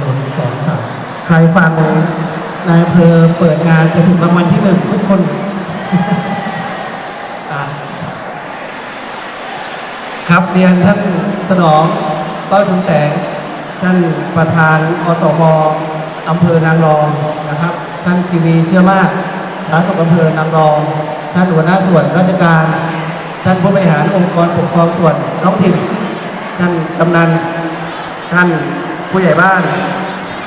โหลหนึ่งสองสามใครฟังนายอำเภอเปิดงานจะถูกรางวัลที่หนึ่งทุกคนครับเรียนท่านสนองต้อยทุนแสง ท่านประธานอสมอำเภอนางรองนะครับ ท่านชีวีเชื่อมากสาธารณสุขอำเภอนางรอง ท่านหัวหน้าส่วนราชการ ท่านผู้บริหารองค์กรปกครองส่วนท้องถิ่น ท่านกำนัน ท่าน ผู้ใหญ่บ้าน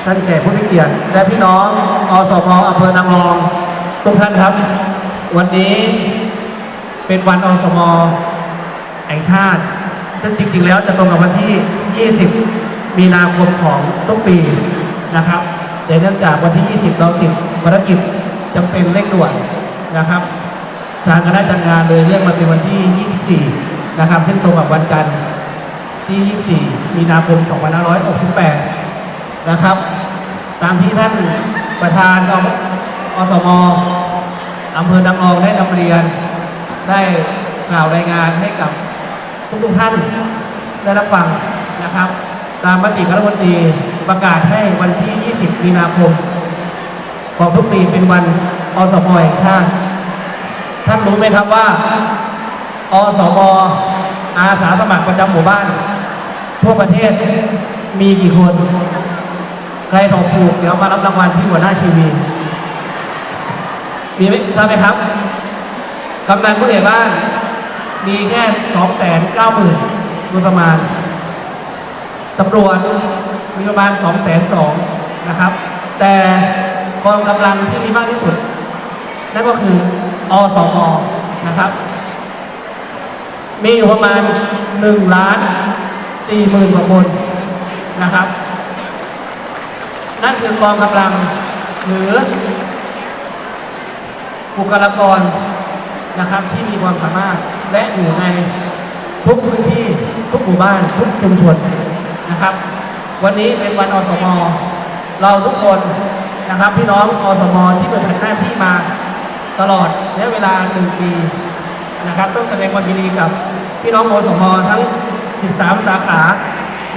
ท่านแขกผู้มีเกียรติและพี่น้องอสมอำเภอนางรองทุกท่านครับ วันนี้เป็นวันอสมแห่งชาติซึ่งจริง ๆ แล้วจะตรงกับวันที่ 20 มีนาคมของทุกปีนะครับแต่เนื่องจากวันที่ 20 เราติดภารกิจจำเป็นเร่งด่วนนะครับ ทางคณะจัดงานเลยเรียกมาเป็นวันที่ 24 นะครับ ซึ่งตรงกับวันจันทร์ ที่ 24 มีนาคม 2568 นะครับ ตามที่ท่านประธานอสมอำเภอดังองได้นำเรียน ได้กล่าวรายงานให้กับทุกๆท่านได้รับฟังนะครับ ตามมติคณะมนตรีประกาศให้วันที่ 20 มีนาคม ของทุกปีเป็นวันอสมแห่งชาติ ท่านรู้ไหมครับว่า อสมอาสาสมัครประจำหมู่บ้าน ทั่วประเทศมีกี่คน ใครตอบถูกเดี๋ยวมารับรางวัลที่หัวหน้าชีวีมีไหมทราบไหมครับกำนันผู้ใหญ่บ้าน มีแค่สองแสนเก้าหมื่นโดยประมาณตำรวจมีประมาณสองแสนสองนะครับ แต่กองกำลังที่มีมากที่สุด นั่นก็คืออสมนะครับ มีอยู่ประมาณ1ล้าน 4หมื่นกว่าคนนะครับ นั่นคือกองกำลังหรือบุคลากรนะครับที่มีความสามารถและอยู่ในทุกพื้นที่ทุกหมู่บ้านทุกชุมชนนะครับ วันนี้เป็นวันอสม เราทุกคนนะครับพี่น้องอสมที่เป็นหน้าที่มาตลอดระยะเวลาหนึ่งปีนะครับต้องแสดงความยินดีกับพี่น้องอสมทั้ง 13 สาขา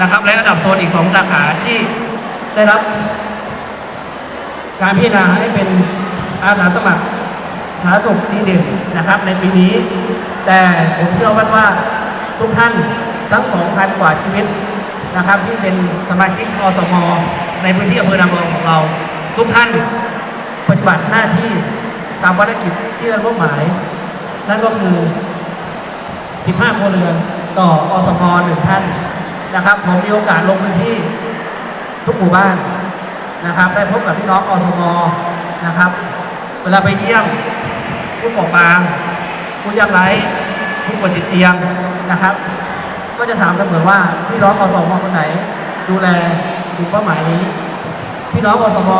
นะครับ และระดับโซนอีก 2 สาขาที่ได้รับ การพิจารณาให้เป็นอาสาสมัครสาธารณสุขดีเด่นนะครับ ในปีนี้ แต่ผมเชื่อว่าว่าทุกท่านทั้ง 2,000 กว่าชีวิตนะครับ ที่เป็นสมาชิกอสมในพื้นที่อำเภอนางรองของเรา ทุกท่านปฏิบัติหน้าที่ตามภารกิจที่ได้รับมอบหมาย นั่นก็คือ 15ครัวเรือน ต่ออสมหนึ่งท่านนะครับ ผมมีโอกาสลงพื้นที่ทุกหมู่บ้านนะครับ ได้พบกับพี่น้องอสมนะครับ เวลาไปเยี่ยมผู้ปกบางผู้ยากไร้ผู้ป่วยติดเตียงนะครับ ก็จะถามเสมอว่าพี่น้องอสมคนไหน ดูแลกลุ่มเป้าหมายนี้ พี่น้องอสม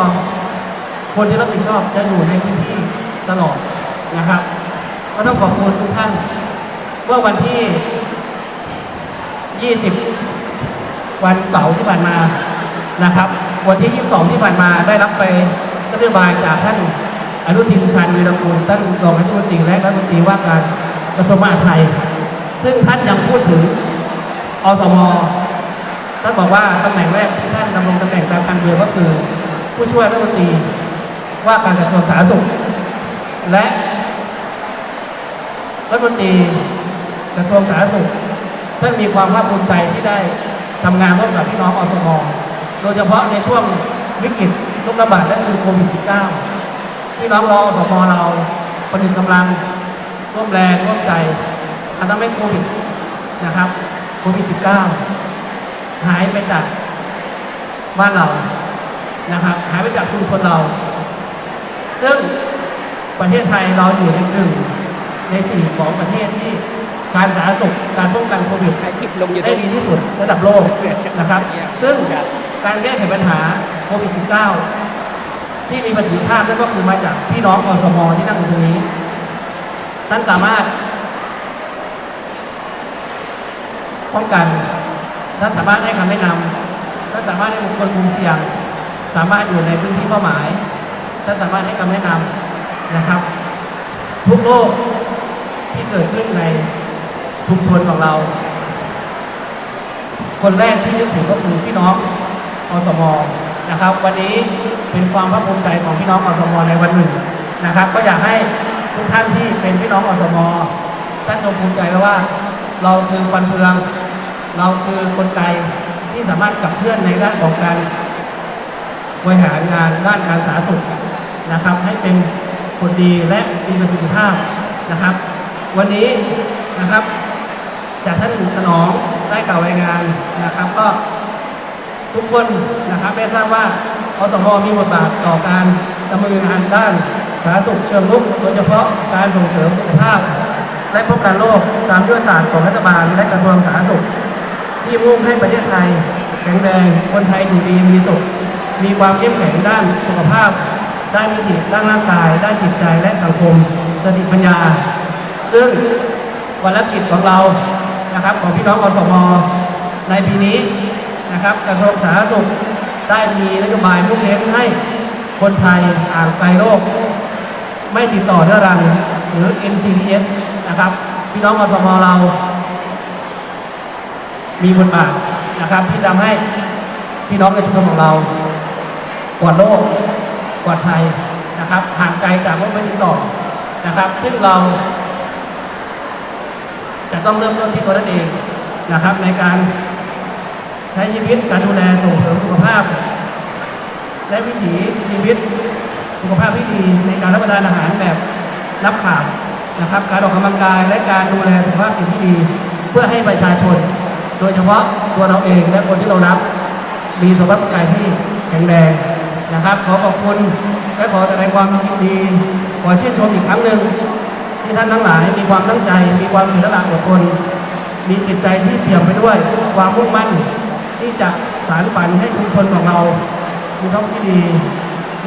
คนที่รับผิดชอบจะอยู่ในพื้นที่ตลอดนะครับ ก็ต้องขอบคุณทุกท่านเมื่อวันที่ 20 วันเสาร์ที่ผ่านมานะครับ วันที่ 22 ที่ผ่านมาได้รับไปนโยบายจากท่านอนุทินชาญวีรกุลท่านรองรัฐมนตรีและรัฐมนตรีว่าการกระทรวงมหาดไทย ซึ่งท่านยังพูดถึงอสมท่านบอกว่าตำแหน่งแรกที่ท่านดำรงตำแหน่งตามคันเบือก็คือ ผู้ช่วยรัฐมนตรีว่าการกระทรวงสาธารณสุข และรัฐมนตรีกระทรวงสาธารณสุข ท่านมีความภาคภูมิใจที่ได้ทำงานร่วมกับพี่น้องอสมโดยเฉพาะในช่วงวิกฤตโรคระบาดและคือโควิด -19 พี่น้องรออสมเราประนึกกำลังร่วมแรงร่วมใจทำให้โควิดนะครับโควิด -19 หายไปจากบ้านเรานะครับหายไปจากชุมชนเรา ซึ่งประเทศไทยเราอยู่ในหนึ่งในสี่ของประเทศที่ การสาธารณสุขการป้องกันโควิดถ่ายคลิปลงยูได้ทูบดีที่สุดระดับโลกนะครับ ซึ่งการแก้ไขปัญหาโควิด -19 ที่มีประสิทธิภาพนั่นก็คือมาจากพี่น้องอสมที่นั่งอยู่ตรงนี้ ท่านสามารถ ป้องกันท่านสามารถให้คำแนะนำท่านสามารถให้บุคคลกลุ่มเสี่ยง สามารถอยู่ในพื้นที่เป้าหมาย ท่านสามารถให้คำแนะนำนะครับ ทุกโรคที่เกิดขึ้นใน ชุมชนของเรา คนแรกที่นึกถึงก็คือพี่น้องอสมนะครับ วันนี้เป็นความภาคภูมิใจของพี่น้องอสมในวันหนึ่งนะครับ ก็อยากให้ทุกท่านที่เป็นพี่น้องอสมท่านจงภูมิใจไว้ว่า เราคือฟันเฟือง เราคือกลไกที่สามารถขับเคลื่อนในด้านของการบริหารงานด้านการสาธารณสุขนะครับ ให้เป็นผลดีและมีประสิทธิภาพนะครับ วันนี้นะครับ จากท่านสนองได้กล่าวรายงานนะครับ ก็ทุกคนนะครับได้ทราบว่าอสมมีบทบาทต่อการดำเนินงานด้านสาธารณสุขเชิงรุกโดยเฉพาะการส่งเสริมสุขภาพ และป้องกันโรคตามยุทธศาสตร์ของรัฐบาลและกระทรวงสาธารณสุข ที่มุ่งให้ประเทศไทย แข็งแรงคนไทยอยู่ดีมีสุข มีความเข้มแข็งด้านสุขภาพ ด้านมิติด้านร่างกาย ด้านจิตใจและสังคมสติปัญญา ซึ่งภารกิจของเรา นะครับของพี่น้องอสมในปีนี้นะครับกระทรวงสาธารณสุขได้มีนโยบายมุ่งเน้นให้คนไทยอ่างไกลโรค ไม่ติดต่อเรื้อรังหรือ NCDS นะครับพี่น้องอสมเรา มีบทบาทนะครับที่ทำให้พี่น้องในชุมชนของเราปลอดโรคปลอดภัยนะครับห่างไกลจากโรคไม่ติดต่อนะครับ ซึ่งเรา จะต้องเริ่มต้นที่ตัวนั่นเองนะครับในการใช้ชีวิตการดูแลส่งเสริมสุขภาพ และวิถีชีวิตสุขภาพที่ดีในการรับประทานอาหารแบบนับขาดนะครับ การออกกำลังกายและการดูแลสุขภาพจิตที่ดี เพื่อให้ประชาชน โดยเฉพาะตัวเราเองและคนที่เรารักมีสุขภาพร่างกายที่แข็งแรงนะครับ ขอขอบคุณและขอแสดงความยินดี ขอชื่นชมอีกครั้งหนึ่ง ที่ท่านทั้งหลายมีความตั้งใจ มีความเสียสละอดทนมีจิตใจที่เปี่ยมไปด้วย ความมุ่งมั่นที่จะสารฝันให้ชุมชนของเรา มีท้องที่ดี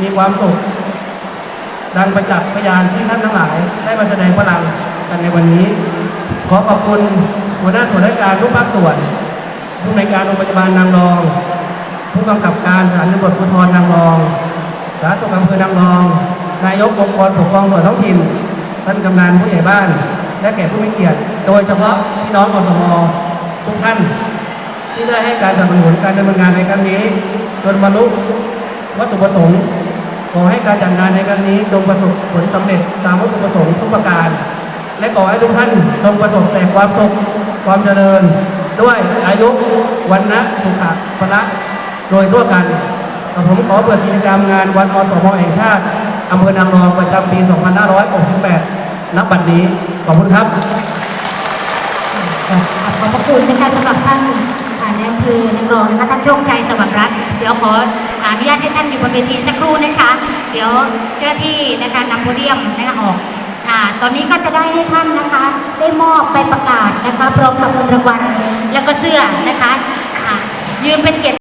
มีความสุข ดังประจักษ์พยานที่ท่านทั้งหลาย ได้มาแสดงพลังกันในวันนี้ ขอขอบคุณหัวหน้าส่วนราชการทุกภาคส่วนผู้ในการโรงพยาบาลนางรอง ผู้กำกับการสถานีตำรวจภูธรนางรอง สาธารณสุขอำเภอนางรอง นายกองค์กรปกครองส่วนท้องถิ่น ท่านกำนันผู้ใหญ่บ้าน และแขกผู้มีเกียรติ โดยเฉพาะพี่น้องอสมทุกท่าน ที่ได้ให้การสนับสนุนการดำเนินงานในครั้งนี้จนบรรลุวัตถุประสงค์ขอให้การจัดงานในครั้งนี้จงประสบผลสำเร็จตามวัตถุประสงค์ทุกประการ และขอให้ทุกท่านจงประสบแต่ความสุขความเจริญ ด้วยอายุวันนะสุขะพละโดยทั่วกันกับผมขอเปิดกิจกรรมงานวันอสมแห่งชาติอำเภอนางรองประจำปี 2568 ณบัดนี้ ขอบคุณครับ ขอบพระคุณนะคะสำหรับท่านอ่าในอำเภอนางรองนะคะท่านโชคชัยสวัสดิ์รัตน์เดี๋ยวขออนุญาตให้ท่านอยู่บนเวทีสักครู่นะคะ เดี๋ยวเจ้าหน้าที่นะคะนำโพเดียมนะคะออกอ่าตอนนี้ก็จะได้ให้ท่านนะคะ ได้มอบใบประกาศนะคะพร้อมกับเงินรางวัลแล้วก็เสื้อนะคะอ่ายืนเป็นเกียรติ